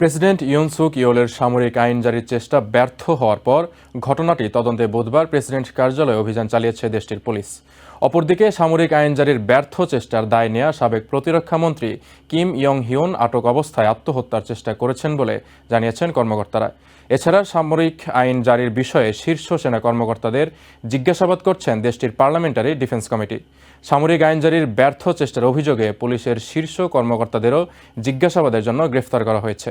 President ইয়নসুক ইয়োলের সামরিক আইন জারির চেষ্টা ব্যর্থ হওয়ার পর ঘটনাটি তদন্তে বুধবার প্রেসিডেন্ট কার্যালয়ে অভিযান চালিয়েছে দেশটির পুলিশ। অপরদিকে সামরিক আইন জারির ব্যর্থ চেষ্টার দায় নেয়া সাবেক প্রতিরক্ষা মন্ত্রী কিম ইয়ং হিউন আটক অবস্থায় আত্মহত্যার চেষ্টা করেছেন বলে জানিয়েছেন কর্মকর্তারা। এছাড়া সামরিক আইন জারির বিষয়ে শীর্ষ সেনা কর্মকর্তাদের জিজ্ঞাসাবাদ করছেন দেশটির পার্লামেন্টারি ডিফেন্স কমিটি। সামরিক আইন জারির ব্যর্থ চেষ্টার অভিযোগে পুলিশের শীর্ষ কর্মকর্তাদেরও জিজ্ঞাসাবাদের জন্য গ্রেফতার করা হয়েছে।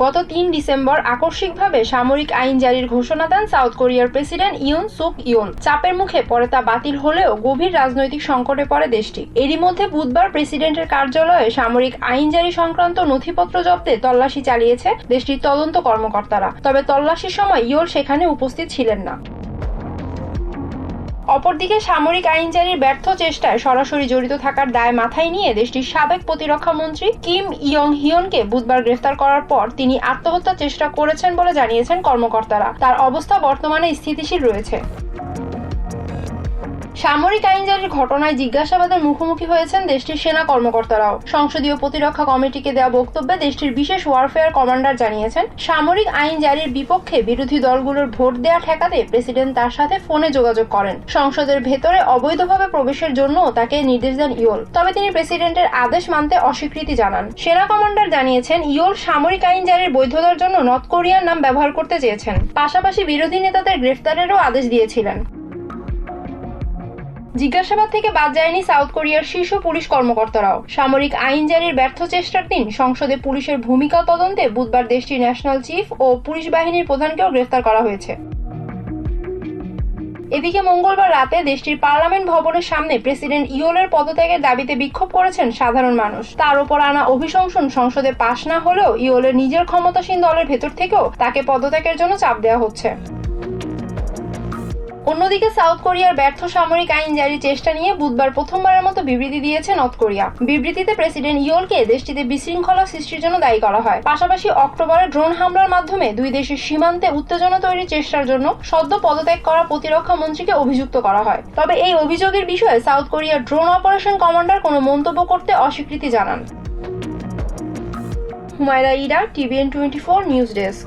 গত তিন ডিসেম্বর আকস্মিকভাবে সামরিক আইন জারির ঘোষণা দেন সাউথ কোরিয়ার প্রেসিডেন্ট ইউন সুক ইউন। চাপের মুখে পরে তা বাতিল হলেও গভীর রাজনৈতিক সংকটে পড়ে দেশটি। এরই মধ্যে বুধবার প্রেসিডেন্টের কার্যালয়ে সামরিক আইন জারি সংক্রান্ত নথিপত্র জব্দে তল্লাশি চালিয়েছে দেশটির তদন্ত কর্মকর্তারা। তবে তল্লাশির সময় ইয়োল সেখানে উপস্থিত ছিলেন না। অপরদিকে সামরিক আইন জারির ব্যর্থ চেষ্টায় সরাসরি জড়িত থাকার দায় মাথায় নিয়ে দেশটির সাবেক প্রতিরক্ষা মন্ত্রী কিম ইয়ং হিয়নকে বুধবার গ্রেফতার করার পর তিনি আত্মহত্যার চেষ্টা করেছেন বলে জানিয়েছেন কর্মকর্তারা। তার অবস্থা বর্তমানে স্থিতিশীল রয়েছে। সামরিক আইন জারির ঘটনায় জিজ্ঞাসাবাদের মুখোমুখি হয়েছেন দেশটির সেনা কর্মকর্তারাও। সংসদীয় প্রতিরক্ষা কমিটিকে দেওয়া বক্তব্যে দেশটির বিশেষ ওয়ারফেয়ার কমান্ডার জানিয়েছেন, সামরিক আইন জারির বিপক্ষে বিরোধী দলগুলোর ভোট দেয়া ঠেকাতে প্রেসিডেন্ট তার সাথে ফোনে যোগাযোগ করেন। সংসদের ভেতরে অবৈধভাবে প্রবেশের জন্য তাকে নির্দেশ দেন ইয়োল তবে তিনি প্রেসিডেন্টের আদেশ মানতে অস্বীকৃতি জানান। সেনা কমান্ডার জানিয়েছেন ইয়োল সামরিক আইন জারির বৈধতার জন্য নর্থ কোরিয়ার নাম ব্যবহার করতে চেয়েছেন। পাশাপাশি বিরোধী নেতাদের গ্রেফতারেরও আদেশ দিয়েছিলেন। জিজ্ঞাসাবাদ থেকে বাদ যায়নি সাউথ কোরিয়ার শীর্ষ পুলিশ কর্মকর্তারাও। সামরিক আইন জারির ব্যর্থ চেষ্টার দিন সংসদে পুলিশের ভূমিকা তদন্তে বুধবার দেশটির ন্যাশনাল চিফ ও পুলিশ বাহিনীর প্রধানকেও গ্রেফতার করা হয়েছে। এদিকে মঙ্গলবার রাতে দেশটির পার্লামেন্ট ভবনের সামনে প্রেসিডেন্ট ইয়োলের পদত্যাগের দাবিতে বিক্ষোভ করেছেন সাধারণ মানুষ। তার ওপর আনা অভিশংসন সংসদে পাশ না হলেও ইয়োলের নিজের ক্ষমতাসীন দলের ভেতর থেকেও তাকে পদত্যাগের জন্য চাপ দেওয়া হচ্ছে। অন্যদিকে সাউথ কোরিয়ার ব্যর্থ সামরিক আইন জারির চেষ্টা নিয়ে বুধবার প্রথমবারের মতো বিবৃতি দিয়েছে নর্থ কোরিয়া। বিবৃতিতে প্রেসিডেন্ট ইয়োলকে দেশটিতে বিশৃঙ্খলা সৃষ্টির জন্য দায়ী করা হয়। পাশাপাশি অক্টোবরে ড্রোন হামলার মাধ্যমে দুই দেশের সীমান্তে উত্তেজনা তৈরির চেষ্টার জন্য সদ্য পদত্যাগ করা প্রতিরক্ষা মন্ত্রীকে অভিযুক্ত করা হয়। তবে এই অভিযোগের বিষয়ে সাউথ কোরিয়ার ড্রোন অপারেশন কমান্ডার কোনো মন্তব্য করতে অস্বীকৃতি জানান। Humaira Ira TVN twenty four news desk.